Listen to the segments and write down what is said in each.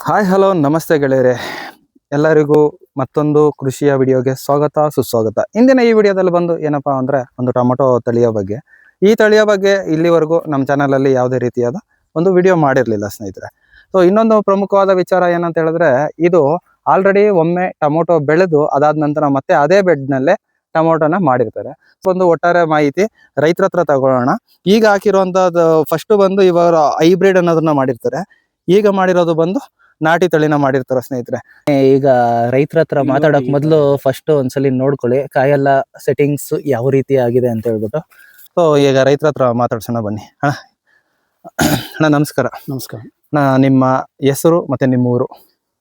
Hi hello ನಮಸ್ತೆ ಗೆಳೆಯರೆ. ಎಲ್ಲರಿಗೂ ಮತ್ತೊಂದು ಕೃಷಿಯ ವಿಡಿಯೋಗೆ ಸ್ವಾಗತ, ಸುಸ್ವಾಗತ. ಇಂದಿನ ಈ ವಿಡಿಯೋದಲ್ಲಿ ಬಂದು ಏನಪ್ಪಾ ಅಂದ್ರೆ ಒಂದು ಟೊಮೊಟೊ ತಳಿಯ ಬಗ್ಗೆ. ಈ ತಳಿಯ ಬಗ್ಗೆ ಇಲ್ಲಿವರೆಗೂ ನಮ್ಮ ಚಾನಲಲ್ಲಿ ಯಾವುದೇ ರೀತಿಯಾದ ಒಂದು ವಿಡಿಯೋ ಮಾಡಿರಲಿಲ್ಲ ಸ್ನೇಹಿತರೆ. ಸೊ ಇನ್ನೊಂದು ಪ್ರಮುಖವಾದ ವಿಚಾರ ಏನಂತ ಹೇಳಿದ್ರೆ, ಇದು ಆಲ್ರೆಡಿ ಒಮ್ಮೆ ಟೊಮೊಟೊ ಬೆಳೆದು ಅದಾದ ನಂತರ ಮತ್ತೆ ಅದೇ ಬೆಡ್ನಲ್ಲೇ ಟೊಮೊಟೊನ ಮಾಡಿರ್ತಾರೆ. ಒಂದು ಒಟ್ಟಾರೆ ಮಾಹಿತಿ ರೈತರ ಹತ್ರ ತಗೊಳ್ಳೋಣ. ಈಗ ಹಾಕಿರುವಂಥದ್ದು ಫಸ್ಟ್ ಬಂದು ಇವರು ಹೈಬ್ರಿಡ್ ಅನ್ನೋದನ್ನ ಮಾಡಿರ್ತಾರೆ. ಈಗ ಮಾಡಿರೋದು ಬಂದು ನಾಟಿ ತಳಿನ ಮಾಡಿರ್ತಾರೆ ಸ್ನೇಹಿತರೆ. ಈಗ ರೈತರ ಹತ್ರ ಮಾತಾಡಕ್ ಮೊದಲು ಫಸ್ಟ್ ಒಂದ್ಸಲಿ ನೋಡ್ಕೊಳ್ಳಿ ಕಾಯೆಲ್ಲ ಸೆಟ್ಟಿಂಗ್ಸ್ ಯಾವ ರೀತಿ ಆಗಿದೆ ಅಂತ ಹೇಳ್ಬಿಟ್ಟು. ಸೊ ಈಗ ರೈತರ ಹತ್ರ ಮಾತಾಡ್ಸೋಣ ಬನ್ನಿ. ಅಣ್ಣ ಅಣ್ಣ ನಮಸ್ಕಾರ. ನಮಸ್ಕಾರ. ನಾ ನಿಮ್ಮ ಹೆಸರು ಮತ್ತೆ ನಿಮ್ಮ ಊರು?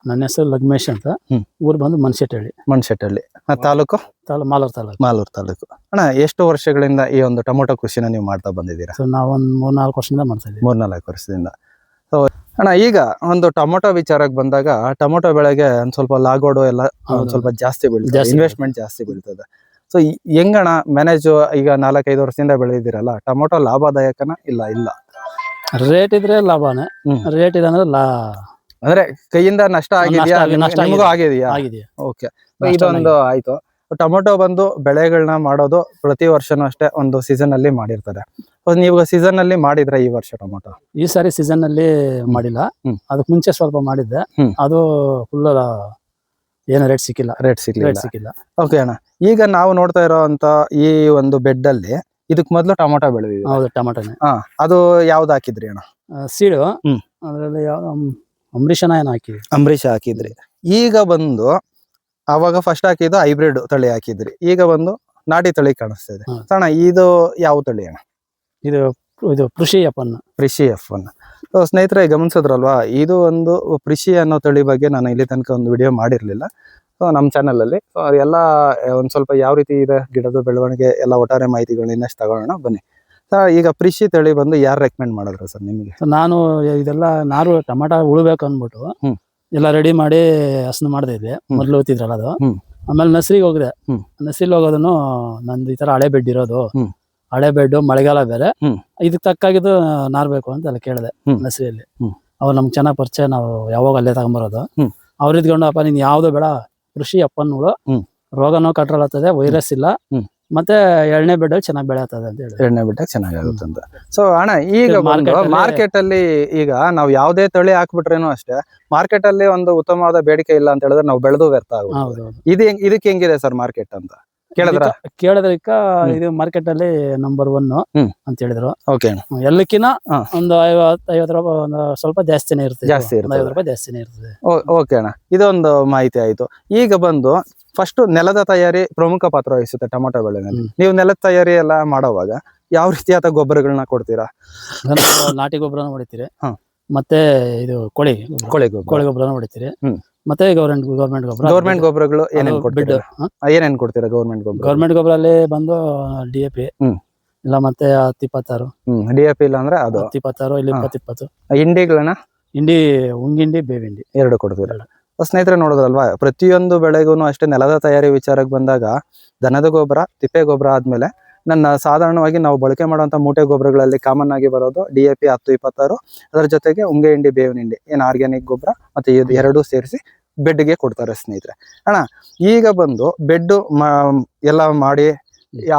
ನನ್ನ ಹೆಸರು ಲಗ್ಮೇಶ್ ಅಂತ. ಹ್ಮ್. ಊರು ಬಂದು ಮನ್ಸೆಟ್ಟಹಳ್ಳಿ ಮಣ್ಶೆಟ್ಟಳ್ಳಿ ಆ, ತಾಲೂಕು? ತಾಲೂ ಮಾಲೂರು ತಾಲೂಕು. ಮಾಲೂರು ತಾಲೂಕು. ಅಣ್ಣ ಎಷ್ಟು ವರ್ಷಗಳಿಂದ ಈ ಒಂದು ಟೊಮೊಟೊ ಕೃಷಿನ ನೀವು ಮಾಡ್ತಾ ಬಂದಿದ್ದೀರಾ? ಸೊ ನಾವೊಂದು ಮೂರ್ನಾಲ್ಕು ವರ್ಷದಿಂದ ಮಾಡ್ತಾ ಇದ್ದೀವಿ. ಮೂರ್ನಾಲ್ಕು ವರ್ಷದಿಂದ. ಸೊ ಅಣ್ಣ ಈಗ ಒಂದು ಟೊಮೊಟೊ ವಿಚಾರಕ್ಕೆ ಬಂದಾಗ ಟೊಮೊಟೊ ಬೆಳೆಗೆ ಒಂದ್ ಸ್ವಲ್ಪ ಲಾಗೋಡು ಎಲ್ಲ ಒಂದ್ ಸ್ವಲ್ಪ ಜಾಸ್ತಿ ಬೀಳ್ತದೆ ಇನ್ವೆಸ್ಟ್ಮೆಂಟ್ ಜಾಸ್ತಿ ಬೀಳ್ತದೆ. ಸೊ ಹೆಂಗಣ ಮ್ಯಾನೇಜ್ ಈಗ ನಾಲ್ಕೈದು ವರ್ಷದಿಂದ ಬೆಳೆದಿದ್ದೀರಲ್ಲ ಟೊಮೊಟೊ ಲಾಭದಾಯಕನ ಇಲ್ಲ ಇಲ್ಲ? ರೇಟ್ ಇದ್ರೆ ಲಾಭನೇ. ರೇಟ್ ಇದಂದ್ರೆ ಅಂದ್ರೆ ಲಾ ಅಂದ್ರೆ ಕೈಯಿಂದ ನಷ್ಟ ಆಗಿದೆಯಾ? ನಿಮಗೂ ಆಗಿದೆಯಾ? ಓಕೆ ಇದೊಂದು ಆಯ್ತು. ಟೊಮೊಟೊ ಬಂದು ಬೆಳೆಗಳನ್ನ ಮಾಡೋದು ಪ್ರತಿ ವರ್ಷನೂ ಅಷ್ಟೇ ಒಂದು ಸೀಸನ್ ಅಲ್ಲಿ ಮಾಡಿರ್ತಾರೆ ನೀವು ಸೀಸನ್ ಅಲ್ಲಿ ಮಾಡಿದ್ರೆ ಈ ವರ್ಷ ಟೊಮೊಟೊ? ಈ ಸಾರಿ ಸೀಸನ್ ಅಲ್ಲಿ ಮಾಡಿಲ್ಲ. ಅದಕ್ಕೆ ಮುಂಚೆ ಸ್ವಲ್ಪ ಮಾಡಿದ್ದೆ. ಅದು ಫುಲ್ ಏನು ರೇಟ್ ಸಿಕ್ಕಿಲ್ಲ. ರೇಟ್ ರೇಟ್ ಸಿಗ್ಲಿಲ್ಲ ಸಿಕ್ಕಿಲ್ಲ. ಓಕೆ ಅಣ್ಣ. ಈಗ ನಾವು ನೋಡ್ತಾ ಇರೋಂತ ಈ ಒಂದು ಬೆಡ್ ಅಲ್ಲಿ ಇದಕ್ ಮೊದಲು ಟೊಮೊಟೊ ಬೆಳೆದಿದೆ ಹೌದು ಟೊಮೊಟೊ ಹಾ ಅದು ಯಾವ್ದು ಹಾಕಿದ್ರಿ ಅಣ್ಣ? ಸೀಡು. ಅದರಲ್ಲಿ ಯಾವ ಅಂಬರೀಷನ ಏನು ಹಾಕಿ ಅಂಬರೀಷ ಹಾಕಿದ್ರಿ. ಈಗ ಬಂದು ಅವಾಗ ಫಸ್ಟ್ ಹಾಕಿದ್ದು ಹೈಬ್ರಿಡ್ ತಳಿ ಹಾಕಿದ್ರಿ. ಈಗ ಬಂದು ನಾಟಿ ತಳಿ ಕಾಣಿಸ್ತಾ ಇದೆ ಸಣ್ಣ ಇದು ಯಾವ ತಳಿ ಅಣ್ಣ? ಇದು ಇದು ಕೃಷಿ ಅಪ್ಪನ್ನ ಕೃಷಿ ಎಫ್ ಅನ್ನ ಸ್ನೇಹಿತರೆ ಗಮನಿಸಿದ್ರಲ್ವಾ? ಇದು ಒಂದು ಕೃಷಿ ಅನ್ನೋ ತಳಿ ಬಗ್ಗೆ ನಾನು ಇಲ್ಲಿ ತನಕ ಒಂದು ವಿಡಿಯೋ ಮಾಡಿರ್ಲಿಲ್ಲ. ಸೊ ನಮ್ಮ ಚಾನಲ್ ಅಲ್ಲಿ. ಸೊ ಅದೆಲ್ಲ ಒಂದ್ ಸ್ವಲ್ಪ ಯಾವ ರೀತಿ ಇದೆ? ಗಿಡದ ಬೆಳವಣಿಗೆ ಎಲ್ಲ ಒಟ್ಟಾರೆ ಮಾಹಿತಿಗಳನ್ನ ಇನ್ನಷ್ಟು ತಗೊಳ್ಳೋಣ. ಬನ್ನಿ. ಸರ್ ಈಗ ಕೃಷಿ ತಳಿ ಬಂದು ಯಾರು ರೆಕಮೆಂಡ್ ಮಾಡಿದ್ರು ಸರ್ ನಿಮಗೆ? ಸೊ ನಾನು ಇದೆಲ್ಲ ನಾರು ಟೊಮಾಟೊ ಉಳ್ಬೇಕು ಅಂದ್ಬಿಟ್ಟು. ಎಲ್ಲ ರೆಡಿ ಮಾಡಿ ಹಸನ ಮಾಡ್ತಾ ಇದ್ದೆ ಮೊದಲು ಓದ್ತಿದ್ರಲ್ಲ ಅದು. ಆಮೇಲೆ ನಸ್ರಿಗೆ ಹೋಗಿದೆ ನಸ್ರಿಲ್ ಹೋಗೋದನ್ನು ನಂದು ಈ ತರ ಹಳೆ ಬೆಡ್ ಇರೋದು. ಹಳೆ ಬೆಡ್ ಮಳೆಗಾಲ ಬೇರೆ. ಇದಕ್ಕೆ ತಕ್ಕಾಗಿದ್ದು ನಾರ್ಬೇಕು ಅಂತ ಎಲ್ಲ ಕೇಳಿದೆ ನಸ್ರಿಯಲ್ಲಿ. ಅವ್ರು ನಮ್ಗೆ ಚೆನ್ನಾಗಿ ಪರಿಚಯ ನಾವು ಯಾವಾಗ ಅಲ್ಲೇ ತಗೊಂಬರೋದು. ಅವ್ರು ಇದ್ಕೊಂಡು ಅಪ್ಪ ನೀನ್ ಯಾವ್ದು ಬೇಡ ಕೃಷಿ ಅಪ್ಪನ್ಗಳು. ರೋಗನೂ ಕಂಟ್ರೋಲ್ ಆಗ್ತದೆ ವೈರಸ್ ಇಲ್ಲ. ಮತ್ತೆ ಎರಡನೇ ಬೆಡ್ಡಲ್ಲಿ ಚೆನ್ನಾಗಿ ಬೆಳೆಯುತ್ತದೆ ಅಂತ ಹೇಳಿ ಎರಡನೇ ಬಿಟ್ಟಾಗ ಚೆನ್ನಾಗಿರುತ್ತೆ ಅಂತ. ಸೊ ಅಣ್ಣ ಈಗ ಮಾರ್ಕೆಟ್ ಅಲ್ಲಿ ಈಗ ನಾವು ಯಾವ್ದೇ ತಳಿ ಹಾಕ್ಬಿಟ್ರೇನು ಅಷ್ಟೇ ಮಾರ್ಕೆಟ್ ಅಲ್ಲಿ ಒಂದು ಉತ್ತಮವಾದ ಬೇಡಿಕೆ ಇಲ್ಲ ಅಂತ ಹೇಳಿದ್ರೆ ನಾವು ಬೆಳೆದು ವ್ಯರ್ಥ ಆಗುತ್ತೆ ಇದು ಇದಕ್ಕೆ ಹೆಂಗಿದೆ ಸರ್ ಮಾರ್ಕೆಟ್ ಅಂತ? ಕೇಳಿದ್ರ ಇದಕ್ಕ- ಇದು ಮಾರ್ಕೆಟ್ ಅಲ್ಲಿ ನಂಬರ್ ಒನ್ ಹ್ಮ್. ಅಂತ ಹೇಳಿದ್ರು ಓಕೆ ಎಲ್ಲಕ್ಕಿನ ಹಾ. ಒಂದು ಐವತ್ ಐವತ್ ರೂಪಾಯಿ ಒಂದು ಸ್ವಲ್ಪ ಜಾಸ್ತಿನೇ ಇರ್ತದೆ ಜಾಸ್ತಿ ಇರ್ತದೆ. ಐವತ್ತು ರೂಪಾಯಿ ಜಾಸ್ತಿನೇ ಇರ್ತದೆ ಓಕೆ ಅಣ್ಣ ಇದೊಂದು ಮಾಹಿತಿ ಆಯ್ತು ಈಗ ಬಂದು ಫಸ್ಟ್ ನೆಲದ ತಯಾರಿ ಪ್ರಮುಖ ಪಾತ್ರ ವಹಿಸುತ್ತೆ ಟೊಮೊಟೊ ಬೆಳೆನಲ್ಲಿ ಹ್ಮ್. ನೀವು ನೆಲದ ತಯಾರಿ ಎಲ್ಲ ಮಾಡೋವಾಗ ಯಾವ ರೀತಿಯಾದ ಗೊಬ್ಬರಗಳನ್ನ ಕೊಡ್ತೀರಾ ಅದನ್ನ ನಾಟಿ ಗೊಬ್ಬರನ ಹೊಡಿತೀರಿ ಹಾ. ಮತ್ತೆ ಇದು ಕೋಳಿ ಗೊಬ್ರ. ಕೋಳಿ ಗೊಬ್ಬರ ಕೋಳಿ ಗೊಬ್ಬರನ ಹೊಡಿತೀರಿ ಹ್ಮ್. ಮತ್ತೆ ಗವರ್ಮೆಂಟ್ ಗೌರ್ಮೆಂಟ್ ಗೊಬ್ಬರ ಗೌರ್ಮೆಂಟ್ ಗೊಬ್ಬರಗಳು ಏನೇನ್ ಬಿಡ್ ಕೊಡ್ತೀರಾ ಏನೇನ್ ಗೊಬ್ಬರ ಗವರ್ಮೆಂಟ್ ಗೊಬ್ಬರ? ಅಲ್ಲಿ ಗೊಬ್ಬರಲ್ಲಿ ಬಂದು ಡಿ ಎ ಪಿ ಹ್ಮ್. ಇಲ್ಲ ಮತ್ತೆ ಹತ್ತು ಇಪ್ಪತ್ತಾರು ಹ್ಮ್ ಡಿ ಎ ಪಿ ಇಲ್ಲ ಅಂದ್ರೆ ಅದು? ಹತ್ತು ಇಪ್ಪತ್ತಾರು ಇಲ್ಲಿ ಹಾ. ಇಪ್ಪತ್ತು ಇಪ್ಪತ್ತು ಹಿಂಡಿಗಳನ್ನ? ಹಿಂಡಿ ಉಂಗಿಂಡಿ ಬೇವಿಂಡಿ. ಎರಡು ಕೊಡ್ತೀರಾ? ಎರಡು. ಸ್ನೇಹಿತರೆ ನೋಡೋದಲ್ವಾ ಪ್ರತಿಯೊಂದು ಬೆಳೆಗೂ ಅಷ್ಟೇ ನೆಲದ ತಯಾರಿ ವಿಚಾರಕ್ಕೆ ಬಂದಾಗ ದನದ ಗೊಬ್ಬರ ತಿಪ್ಪೆ ಗೊಬ್ಬರ ಆದ್ಮೇಲೆ ನನ್ನ ಸಾಧಾರಣವಾಗಿ ನಾವು ಬಳಕೆ ಮಾಡುವಂತ ಮೂಟೆ ಗೊಬ್ಬರಗಳಲ್ಲಿ ಕಾಮನ್ ಆಗಿ ಬರೋದು ಡಿ ಎ ಪಿ ಹತ್ತು ಇಪ್ಪತ್ತಾರು. ಅದರ ಜೊತೆಗೆ ಉಂಗೆ ಹಿಂಡಿ ಬೇವಿನ ಹಿಂಡಿ ಏನು ಆರ್ಗ್ಯಾನಿಕ್ ಗೊಬ್ಬರ ಮತ್ತೆ ಇದು ಎರಡೂ ಸೇರಿಸಿ ಬೆಡ್ಗೆ ಕೊಡ್ತಾರೆ ಸ್ನೇಹಿತರೆ. ಅಣ್ಣ ಈಗ ಬಂದು ಬೆಡ್ ಎಲ್ಲ ಮಾಡಿ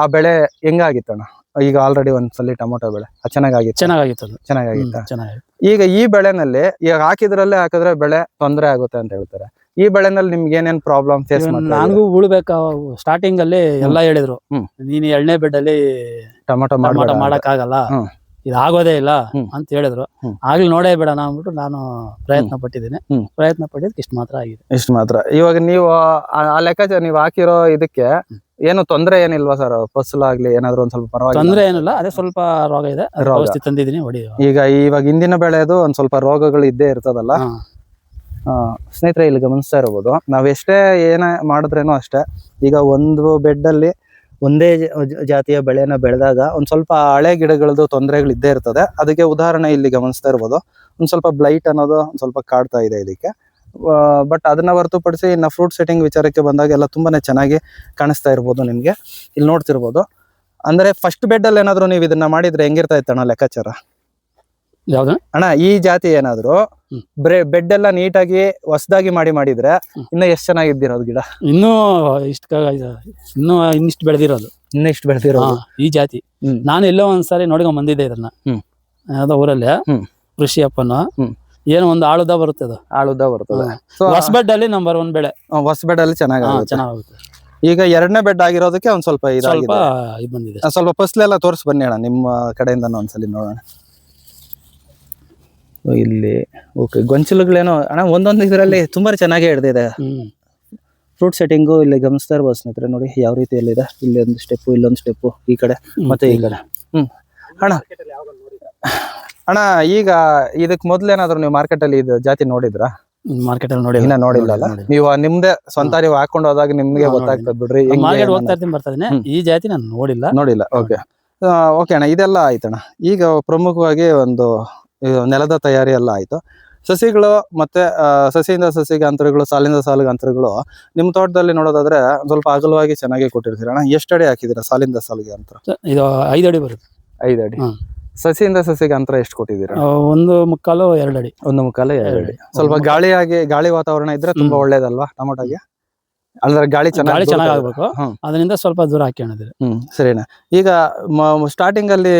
ಆ ಬೆಳೆ ಹೆಂಗಾಗಿತ್ತಣ್ಣ ಈಗ ಆಲ್ರೆಡಿ ಒಂದ್ಸಲಿ ಟೊಮೊಟೊ ಬೆಳೆ ಚೆನ್ನಾಗಿತ್ತು ಚೆನ್ನಾಗಿತ್ತ ಚೆನ್ನಾಗಾಗಿತ್ತ ಚೆನ್ನಾಗಿ ಈಗ ಈ ಬೆಳೆನಲ್ಲಿ ಈಗ ಹಾಕಿದ್ರಲ್ಲೇ ಹಾಕಿದ್ರೆ ಬೆಳೆ ತೊಂದರೆ ಆಗುತ್ತೆ ಅಂತ ಹೇಳ್ತಾರೆ. ಈ ಬೆಳೆನಲ್ಲಿ ನಿಮ್ಗೆ ಏನೇನ್ ಪ್ರಾಬ್ಲಮ್ ಫೇಸ್ ನನಗೂ ಉಳ್ಬೇಕ ಸ್ಟಾರ್ಟಿಂಗ್ ಅಲ್ಲಿ ಎಲ್ಲಾ ಹೇಳಿದ್ರು. ನೀನ್ ಎಣ್ಣೆ ಬೆಡ್ ಅಲ್ಲಿ ಟೊಮೊಟೊ ಮಾಡಕ್ ಆಗಲ್ಲ. ಇದು ಆಗೋದೇ ಇಲ್ಲ. ಅಂತ ಹೇಳಿದ್ರು. ಆಗ್ಲಿ ನೋಡೇ ಬೇಡ ಅಂದ್ಬಿಟ್ಟು ನಾನು ಪ್ರಯತ್ನ ಪಟ್ಟಿದ್ದೀನಿ. ಪ್ರಯತ್ನ ಪಟ್ಟಿದ್ದಕ್ಕೆ ಇಷ್ಟು ಮಾತ್ರ ಆಗಿದೆ. ಇಷ್ಟು ಮಾತ್ರ. ಇವಾಗ ನೀವು ಆ ಲೆಕ್ಕಾಚಾರ ನೀವು ಹಾಕಿರೋ ಇದಕ್ಕೆ ಏನು ತೊಂದರೆ ಏನಿಲ್ವಾ ಸರ್? ಫಸಲಾಗ್ಲಿ ಏನಾದ್ರು ಒಂದ್ ಸ್ವಲ್ಪ ಪರವಾಗಿಲ್ಲ. ತೊಂದ್ರೆ ಏನಿಲ್ಲ ಅದೇ ಸ್ವಲ್ಪ ರೋಗ ಇದೆ. ಔಷಧಿ ತಂದಿದ್ದೀನಿ ಹೊಡಿ ಈಗ ಇವಾಗ ಹಿಂದಿನ ಬೆಳೆದು ಒಂದ್ ಸ್ವಲ್ಪ ರೋಗಗಳು ಇದ್ದೇ ಇರ್ತದಲ್ಲ? ಸ್ನೇಹಿತರೆ ಇಲ್ಲಿ ಗಮನಿಸ್ತಾ ಇರ್ಬೋದು. ನಾವೆಷ್ಟೇ ಎಷ್ಟೇ ಏನ ಮಾಡಿದ್ರೇನು ಅಷ್ಟೇ. ಈಗ ಒಂದು ಬೆಡ್ ಅಲ್ಲಿ ಒಂದೇ ಜಾತಿಯ ಬೆಳೆನ ಬೆಳೆದಾಗ ಒಂದು ಸ್ವಲ್ಪ ಹಳೆ ಗಿಡಗಳದ್ದು ತೊಂದರೆಗಳು ಇದ್ದೇ ಇರ್ತದೆ. ಅದಕ್ಕೆ ಉದಾಹರಣೆ ಇಲ್ಲಿ ಗಮನಿಸ್ತಾ ಇರ್ಬೋದು. ಒಂದು ಸ್ವಲ್ಪ ಬ್ಲೈಟ್ ಅನ್ನೋದು ಒಂದು ಸ್ವಲ್ಪ ಕಾಡ್ತಾ ಇದೆ ಇದಕ್ಕೆ. ಬಟ್ ಅದನ್ನ ಹೊರತುಪಡಿಸಿ ಇನ್ನು ಫ್ರೂಟ್ ಸೆಟ್ಟಿಂಗ್ ವಿಚಾರಕ್ಕೆ ಬಂದಾಗ ಎಲ್ಲ ತುಂಬಾನೇ ಚೆನ್ನಾಗಿ ಕಾಣಿಸ್ತಾ ಇರ್ಬೋದು ನಿಮಗೆ. ಇಲ್ಲಿ ನೋಡ್ತಿರ್ಬೋದು. ಅಂದ್ರೆ ಫಸ್ಟ್ ಬೆಡ್ ಅಲ್ಲಿ ಏನಾದ್ರು ನೀವು ಇದನ್ನ ಮಾಡಿದ್ರೆ ಹೆಂಗಿರ್ತಾ ಇತ್ತಣ್ಣ ಲೆಕ್ಕಾಚಾರ? ಯಾವ್ದು? ಅಣ್ಣ ಈ ಜಾತಿ ಏನಾದ್ರು. ಬೆಡ್ ಎಲ್ಲ ನೀಟಾಗಿ ಹೊಸದಾಗಿ ಮಾಡಿ ಮಾಡಿದ್ರೆ. ಇನ್ನ ಎಷ್ಟ್ ಚೆನ್ನಾಗಿದ್ದಿರೋದು ಗಿಡ? ಇನ್ನೂ ಇಷ್ಟ ಇನ್ನು ಇನ್ನಿಷ್ಟು ಬೆಳೆದಿರೋದು. ಇನ್ನ ಇಷ್ಟು ಬೆಳೆದಿರೋ ಈ ಜಾತಿ. ನಾನು ಎಲ್ಲೋ ಒಂದ್ಸಾರಿ ನೋಡ್ಕೊಂಡ್ ಬಂದಿದ್ದೆ ಇದನ್ನ. ಯಾವ್ದೋ ಊರಲ್ಲಿ. ಕೃಷಿ ಅಪ್ಪನ. ಏನೋ ಒಂದು ಆಳುದ ಬರುತ್ತೆ ಅದು. ಆಳುದ ಬರ್ತದೆ. ಹೊಸಬೆಡ್ ಅಲ್ಲಿ ನಂಬರ್ ಒನ್ ಬೆಳೆ. ಹೊಸ ಬೆಡ್ ಅಲ್ಲಿ ಚೆನ್ನಾಗಿ ಚೆನ್ನಾಗುತ್ತೆ ಈಗ ಎರಡನೇ ಬೆಡ್ ಆಗಿರೋದಕ್ಕೆ ಒಂದ್ ಸ್ವಲ್ಪ ಸ್ವಲ್ಪ ಬಂದಿದೆ. ಸ್ವಲ್ಪ ಫಸ್ಲೆಲ್ಲ ತೋರ್ಸ್ ಬನ್ನಿ ಅಣ್ಣ ನಿಮ್ಮ ಕಡೆಯಿಂದ ಒಂದ್ಸಲಿ ನೋಡೋಣ. ಇಲ್ಲಿ ಓಕೆ ಗೊಂಚಲುಗಳೇನೋ ಅಣ್ಣ ಒಂದೊಂದು ಇದರಲ್ಲಿ ತುಂಬಾ ಚೆನ್ನಾಗಿ ಹಿಡ್ದಿದೆ. ಫ್ರೂಟ್ ಸೆಟ್ಟಿಂಗು ಇಲ್ಲಿ ಗಮನಿಸ್ತಾ ಇರ್ಬೋದು ಸ್ನೇಹಿತರೆ ನೋಡಿ ಯಾವ ರೀತಿಯಲ್ಲಿದೆ. ಇಲ್ಲಿ ಒಂದು ಸ್ಟೆಪ್ ಇಲ್ಲೊಂದು ಸ್ಟೆಪ್ ಈ ಕಡೆ ಮತ್ತೆ ಈ ಕಡೆ. ಹ್ಮ್. ಅಣ್ಣ ಅಣ್ಣ ಈಗ ಇದಕ್ ಮೊದ್ಲೇನಾದ್ರು ನೀವು ಮಾರ್ಕೆಟ್ ಅಲ್ಲಿ ಇದು ಜಾತಿ ನೋಡಿದ್ರಾ? ಮಾರ್ಕೆಟ್ ಅಲ್ಲಿ ನೋಡಿ ಇನ್ನ ನೋಡಿಲ್ಲ ನೀವು ನಿಮ್ದೇ ಸ್ವಂತ ನೀವು ಹಾಕೊಂಡು ಹೋದಾಗ ನಿಮ್ಗೆ ಗೊತ್ತಾಗ್ತದೆ ಬಿಡ್ರಿ ಮಾರ್ಕೆಟ್ ಹೋಗ್ತಾ ಇರ್ತೀನಿ ಬರ್ತಾ ಇದೀನಿ ಈ ಜಾತಿ ನಾನು ನೋಡಿಲ್ಲ. ನೋಡಿಲ್ಲ ಓಕೆ ಓಕೆ ಅಣ್ಣ ಇದೆಲ್ಲ ಆಯ್ತಣ್ಣ. ಈಗ ಪ್ರಮುಖವಾಗಿ ಒಂದು ನೆಲದ ತಯಾರಿ ಎಲ್ಲ ಆಯ್ತು. ಸಸಿಗಳು ಮತ್ತೆ ಸಸಿಯಿಂದ ಸಸಿಗೆ ಅಂತರಗಳು ಸಾಲಿಂದ ಸಾಲಿಗೆ ಅಂತರಗಳು ನಿಮ್ಮ ತೋಟದಲ್ಲಿ ನೋಡೋದಾದ್ರೆ ಸ್ವಲ್ಪ ಅಗಲವಾಗಿ ಚೆನ್ನಾಗಿ ಕೊಟ್ಟಿರ್ತೀರ ಅಣ್ಣ? ಎಷ್ಟು ಅಡಿ ಹಾಕಿದ್ದೀರಾ ಸಾಲಿಂದ ಸಾಲಿಗೆ ಅಂತರ ಇದು ಐದು ಅಡಿ ಬರುತ್ತೆ. ಐದು ಅಡಿ. ಸಸಿಯಿಂದ ಸಸಿಗೆ ಅಂತರ ಎಷ್ಟು ಕೊಟ್ಟಿದ್ದೀರಾ? ಒಂದು ಮುಕ್ಕಾಲು ಎರಡು ಅಡಿ. ಒಂದು ಮುಕ್ಕಾಲು ಎರಡು ಅಡಿ. ಸ್ವಲ್ಪ ಗಾಳಿಯಾಗಿ ಗಾಳಿ ವಾತಾವರಣ ಇದ್ರೆ ತುಂಬಾ. ಒಳ್ಳೇದಲ್ವಾ ಟೊಮೊಟೊಗೆ? ಅಂದ್ರೆ ಗಾಳಿ ಚೆನ್ನಾಗಿ ಗಾಳಿ ಚೆನ್ನಾಗಿ. ಆಗ್ಬೇಕು. ಅದರಿಂದ ಸ್ವಲ್ಪ ದೂರ ಹಾಕೊಂಡಿದ್ರೆ ಹ್ಮ್ ಸರಿನಾ. ಈಗ ಸ್ಟಾರ್ಟಿಂಗ್ ಅಲ್ಲಿ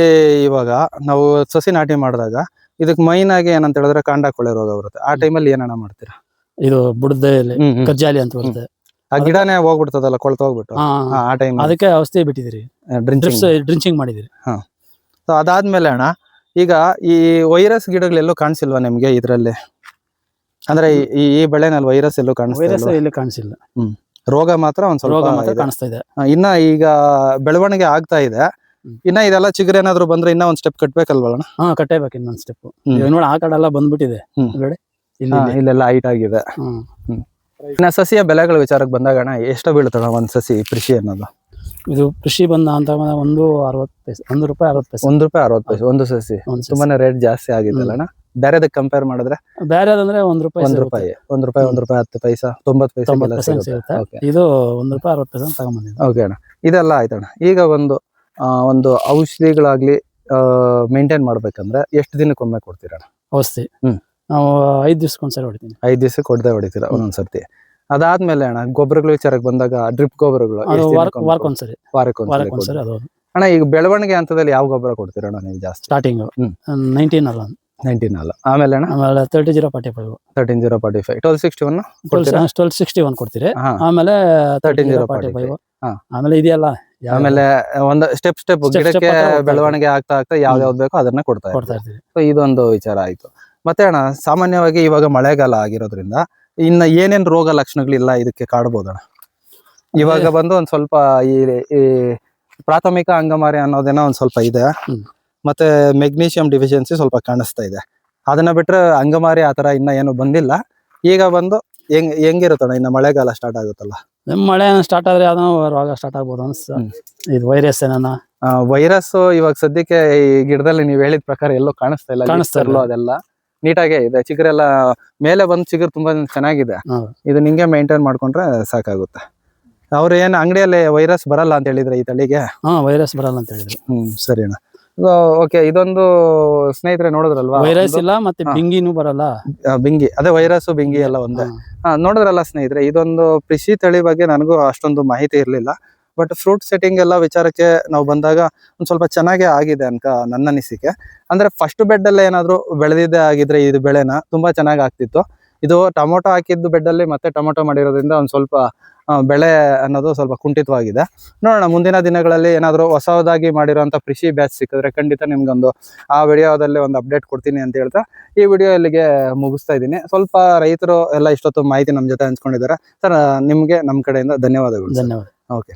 ಇವಾಗ ನಾವು ಸಸಿ ನಾಟಿ ಮಾಡಿದಾಗ ಇದಕ್ ಮೈನ್ ಆಗಿ ಏನಂತ ಹೇಳಿದ್ರೆ ಕಾಂಡ ಕೊಳೆ ರೋಗ ಬರುತ್ತೆ. ಆ ಟೈಮಲ್ಲಿ ಏನಣ್ಣ ಮಾಡ್ತೀರಾ? ಇದು ಬುಡದಲ್ಲಿ ಹ್ಮ್, ಹ್ಮ್. ಕಜ್ಜಾಲಿ ಅಂತ ಬರುತ್ತೆ. ಆ ಗಿಡನೇ ಹೋಗ್ಬಿಡ್ತದಲ್ಲ ಕೊಳ್ತು ಹೋಗ್ಬಿಟ್ಟು ಹಾ, ಆ, ಆ ಟೈಮ್ ಅದಕ್ಕೆ ಔಷಧಿ ಬಿಟ್ಟಿದಿರಿ. ಡ್ರಿಂಚಿಂಗ್ ಡ್ರಿಂಚಿಂಗ್ ಮಾಡಿದಿರಿ. ಸೊ ಅದಾದ್ಮೇಲೆ ಅಣ್ಣ ಈಗ ಈ ವೈರಸ್ ಗಿಡಗಳೆಲ್ಲೂ ಕಾಣಿಸಿಲ್ವಾ ನಿಮ್ಗೆ ಇದ್ರಲ್ಲಿ? ಅಂದ್ರೆ ಈ- ಈ ಬೆಳೆನಲ್ಲಿ ವೈರಸ್ ಎಲ್ಲೂ ಕಾಣಿಸ್ತಾ ವೈರಸ್? ಇಲ್ಲಿ ಕಾಣಿಸಿಲ್ಲ ರೋಗ ಮಾತ್ರ ಒಂದ್ ರೋಗ ಸ್ವಲ್ಪ ಮಾತ್ರ ಇದೆ. ಕಾಣಿಸ್ತಾ ಇದೆ ಆ, ಇನ್ನ ಈಗ ಬೆಳವಣಿಗೆ ಆಗ್ತಾ ಇದೆ ಇನ್ನ ಇದೆಲ್ಲ ಚಿಗುರೇನಾದ್ರು ಬಂದ್ರೆ ಇನ್ನ ಒಂದ್ ಸ್ಟೆಪ್ ಕಟ್ಬೇಕಲ್ವಲ್ಲ ಹಾ ಕಟ್ಟೇಬೇಕು ಇನ್ನೊಂದ್ ಸ್ಟೆಪ್ ಹ್ಮ್. ಇವಾಗ ನೋಡಿ ಆ ಕಡೆ ಎಲ್ಲ ಬಂದ್ಬಿಟ್ಟಿದೆ ಹ್ಮ್. ನೋಡಿ ಇಲ್ಲಿ ಇಲ್ಲಿ. ಇಲ್ಲೆಲ್ಲ ಹೈಟ್ ಆಗಿದೆ ಹ್ಮ್. ಇನ್ನ ಸಸಿಯ ಬೆಲೆಗಳ ವಿಚಾರಕ್ಕೆ ಬಂದಾಗ ಅಣ್ಣ ಎಷ್ಟು ಬೀಳ್ತಣ ಒಂದ್ ಸಸಿ ಕೃಷಿ ಅನ್ನೋದು ಇದು ಕೃಷಿ ಬಂದ ಅಂತ ಒಂದು ಅರವತ್ತು ಪೈಸೆ ಒಂದು ರೂಪಾಯಿ ಅರವತ್ತು ಪೈಸೆ ಒಂದ್ ರೂಪಾಯಿ ಅರವತ್ತು ಪೈಸೆ ಒಂದು ಸಸಿ ಒಂದ್ ಸಸಿ. ತುಂಬಾನೇ ರೇಟ್ ಜಾಸ್ತಿ ಆಗಿದೆ ಅಣ್ಣ ಬೇರೆದಕ್ಕೆ ಕಂಪೇರ್ ಮಾಡಿದ್ರೆ ಬೇರೆ ಅಂದ್ರೆ ಒಂದ್ ರೂಪಾಯಿ ಒಂದ್ ರೂಪಾಯಿ ಒಂದ್ ರೂಪಾಯಿ ಒಂದ್ ರೂಪಾಯಿ ಹತ್ತು ಪೈಸಾ ತೊಂಬತ್ ಪೈಸೆ ತೊಂಬತ್ತು ಪೈಸೆ ಸಿಗುತ್ತೆ. ಓಕೆ ಇದು ಒಂದ್ ರೂಪಾಯಿ ಅರವತ್ತು ಪೈಸೆ ಓಕೆ ಅಣ್ಣ. ಇದೆಲ್ಲ ಆಯ್ತಣ್ಣ. ಈಗ ಒಂದು ಒಂದು ಔಷಧಿಗಳಾಗ್ಲಿ ಮೇಂಟೈನ್ ಮಾಡ್ಬೇಕಂದ್ರೆ ಎಷ್ಟು ದಿನಕ್ಕೊಮ್ಮೆ ಕೊಡ್ತೀರಣ್ಣ? ಔಷಧಿ. ನಾವು ಐದ್ ದಿವ್ಸಕ್ಕೊಂದ್ಸರಿ ಹೊಡಿತೀನಿ. ಐದ್ ದಿವಸ ಕೊಡದೆ ಹೊಡಿತೀರ? ಒಂದೊಂದ್ಸರ್ತಿ. ಅದಾದ್ಮೇಲೆ ಅಣ್ಣ ಗೊಬ್ಬರಗಳು ವಿಚಾರಕ್ಕೆ ಬಂದಾಗ ಡ್ರಿಪ್ ಗೊಬ್ಬರಗಳು ವಾರಕ್ಕೊಂದ್ಸರಿ ವಾರಕ್ಕೊಂದ್ಸರಿ ಅಣ್ಣ ಈಗ ಬೆಳವಣಿಗೆ ಹಂತದಲ್ಲಿ ಯಾವ ಗೊಬ್ಬರ ಕೊಡ್ತೀರಣ್ಣ ನೀವು ಜಾಸ್ತಿ? ಸ್ಟಾರ್ಟಿಂಗ್. ನೈನ್ಟೀನ್ ಅಲ್ಲ ನೈನ್ಟೀನ್ ಅಲ್ಲ. ಆಮೇಲೆ ಅಣ್ಣ ಆಮೇಲೆ thirty zero forty five thirteen zero forty five twelve sixty one twelve sixty one ಕೊಡ್ತೀರಿ. ಆಮೇಲೆ ತರ್ಟಿನ್ ಜೀರೋ ಫಾರ್ಟಿ ಫೈವ್. ಆಮೇಲೆ ಇದೆಯಲ್ಲ ಆಮೇಲೆ ಒಂದು ಸ್ಟೆಪ್ ಸ್ಟೆಪ್ ಗಿಡಕ್ಕೆ ಬೆಳವಣಿಗೆ ಆಗ್ತಾ ಆಗ್ತಾ ಯಾವ್ದು ಯಾವ್ದು ಬೇಕೋ ಅದನ್ನ ಕೊಡ್ತಾ ಕೊಡ್ತಾ ಇರ್ತೀವಿ ಸೊ ಇದೊಂದು ವಿಚಾರ ಆಯ್ತು. ಮತ್ತೆ ಅಣ್ಣ ಸಾಮಾನ್ಯವಾಗಿ ಇವಾಗ ಮಳೆಗಾಲ ಆಗಿರೋದ್ರಿಂದ ಇನ್ನ ಏನೇನ್ ರೋಗ ಲಕ್ಷಣಗಳಿಲ್ಲ ಇದಕ್ಕೆ ಕಾಡ್ಬೋದಣ್ಣ? ಇವಾಗ ಬಂದು ಒಂದ್ ಸ್ವಲ್ಪ ಈ ಈ ಪ್ರಾಥಮಿಕ ಅಂಗಮಾರಿ ಅನ್ನೋದೇನೋ ಒಂದ್ ಸ್ವಲ್ಪ ಇದೆ. ಮತ್ತೆ ಮೆಗ್ನೀಷಿಯಂ ಡಿಫಿಷಿಯನ್ಸಿ ಸ್ವಲ್ಪ ಕಾಣಿಸ್ತಾ ಇದೆ. ಅದನ್ನ ಬಿಟ್ರೆ ಅಂಗಮಾರಿ ಆತರ ಇನ್ನ ಏನು ಬಂದಿಲ್ಲ. ಈಗ ಬಂದು ಹೆಂಗ್ ಹೆಂಗಿರುತ್ತಣ್ಣ ಇನ್ನ ಮಳೆಗಾಲ ಸ್ಟಾರ್ಟ್ ಆಗುತ್ತಲ್ಲ? ನಿಮ್ ಮಳೆ ಸ್ಟಾರ್ಟ್ ಆದ್ರೆ ಯಾವ್ದೋ ರೋಗ ಸ್ಟಾರ್ಟ್ ಆಗ್ಬೋದು ಅನ್ಸ ಇದು ವೈರಸ್ ಏನಾನ? ವೈರಸ್ ಇವಾಗ ಸದ್ಯಕ್ಕೆ ಈ ಗಿಡದಲ್ಲಿ ನೀವು ಹೇಳಿದ ಪ್ರಕಾರ ಎಲ್ಲೋ ಕಾಣಿಸ್ತಾ ಇಲ್ಲ. ಕಾಣಿಸ್ತಾ ಇಲ್ಲ. ಅದೆಲ್ಲ ನೀಟಾಗೇ ಇದೆ. ಚಿಗುರೆಲ್ಲ ಮೇಲೆ ಬಂದ್ ಚಿಗುರು ತುಂಬಾ ಚೆನ್ನಾಗಿದೆ. ಇದು ನಿಂಗೆ ಮೇಂಟೈನ್ ಮಾಡ್ಕೊಂಡ್ರೆ ಸಾಕಾಗುತ್ತೆ. ಅವ್ರು ಏನ್ ಅಂಗಡಿಯಲ್ಲಿ ವೈರಸ್ ಬರಲ್ಲ ಅಂತ ಹೇಳಿದ್ರೆ ಈ ತಳಿಗೆ? ಹಾ ವೈರಸ್ ಬರಲ್ಲ ಅಂತ ಹೇಳಿದ್ರು. ಹ್ಮ್ ಸರಿ ಅಣ್ಣ. ಓಕೆ ಇದೊಂದು ಸ್ನೇಹಿತರೆ ನೋಡಿದ್ರಲ್ವಾ? ವೈರಸ್ ಇಲ್ಲ ಮತ್ತೆ. ಬಿಂಗಿನೂ ಬರಲ್ಲ? ಬಿಂಗಿ ಅದೇ ವೈರಸ್ ಬಿಂಗಿ ಎಲ್ಲ ಒಂದೇ. ನೋಡಿದ್ರಲ್ಲ ಸ್ನೇಹಿತರೆ ಇದೊಂದು ಕೃಷಿ ತಳಿ ಬಗ್ಗೆ ನನಗೂ ಅಷ್ಟೊಂದು ಮಾಹಿತಿ ಇರಲಿಲ್ಲ. ಬಟ್ ಫ್ರೂಟ್ ಸೆಟ್ಟಿಂಗ್ ಎಲ್ಲ ವಿಚಾರಕ್ಕೆ ನಾವು ಬಂದಾಗ ಒಂದು ಸ್ವಲ್ಪ ಚೆನ್ನಾಗೇ ಆಗಿದೆ ಅಂತ ನನ್ನ ಅನಿಸಿಕೆ. ಅಂದ್ರೆ ಫಸ್ಟ್ ಬೆಡ್ ಅಲ್ಲೇ ಏನಾದ್ರು ಬೆಳೆದಿದ್ದೇ ಆಗಿದ್ರೆ ಇದು ಬೆಳೆನ? ತುಂಬಾ ಚೆನ್ನಾಗಿ ಆಗ್ತಿತ್ತು. ಇದು ಟೊಮೊಟೊ ಹಾಕಿದ್ದು ಬೆಡ್ ಅಲ್ಲಿ ಮತ್ತೆ ಟೊಮೊಟೊ ಮಾಡಿರೋದ್ರಿಂದ ಒಂದು ಸ್ವಲ್ಪ ಬೆಳೆ ಅನ್ನೋದು ಸ್ವಲ್ಪ ಕುಂಠಿತವಾಗಿದೆ. ನೋಡೋಣ ಮುಂದಿನ ದಿನಗಳಲ್ಲಿ ಏನಾದರೂ ಹೊಸದಾಗಿ ಮಾಡಿರುವಂತ ಕೃಷಿ ಬ್ಯಾಚ್ ಸಿಕ್ಕಿದ್ರೆ ಖಂಡಿತ ನಿಮ್ಗೊಂದು ಆ ವಿಡಿಯೋದಲ್ಲಿ ಒಂದು ಅಪ್ಡೇಟ್ ಕೊಡ್ತೀನಿ ಅಂತ ಹೇಳ್ತಾ ಈ ವಿಡಿಯೋ ಇಲ್ಲಿಗೆ ಮುಗಿಸ್ತಾ ಇದ್ದೀನಿ. ಸ್ವಲ್ಪ ರೈತರು ಎಲ್ಲ ಇಷ್ಟೊತ್ತು ಮಾಹಿತಿ ನಮ್ಮ ಜೊತೆ ಹಂಚ್ಕೊಂಡಿದ್ದಾರೆ. ಸರ್ ನಿಮಗೆ ನಮ್ಮ ಕಡೆಯಿಂದ ಧನ್ಯವಾದಗಳು ಧನ್ಯವಾದ. ಓಕೆ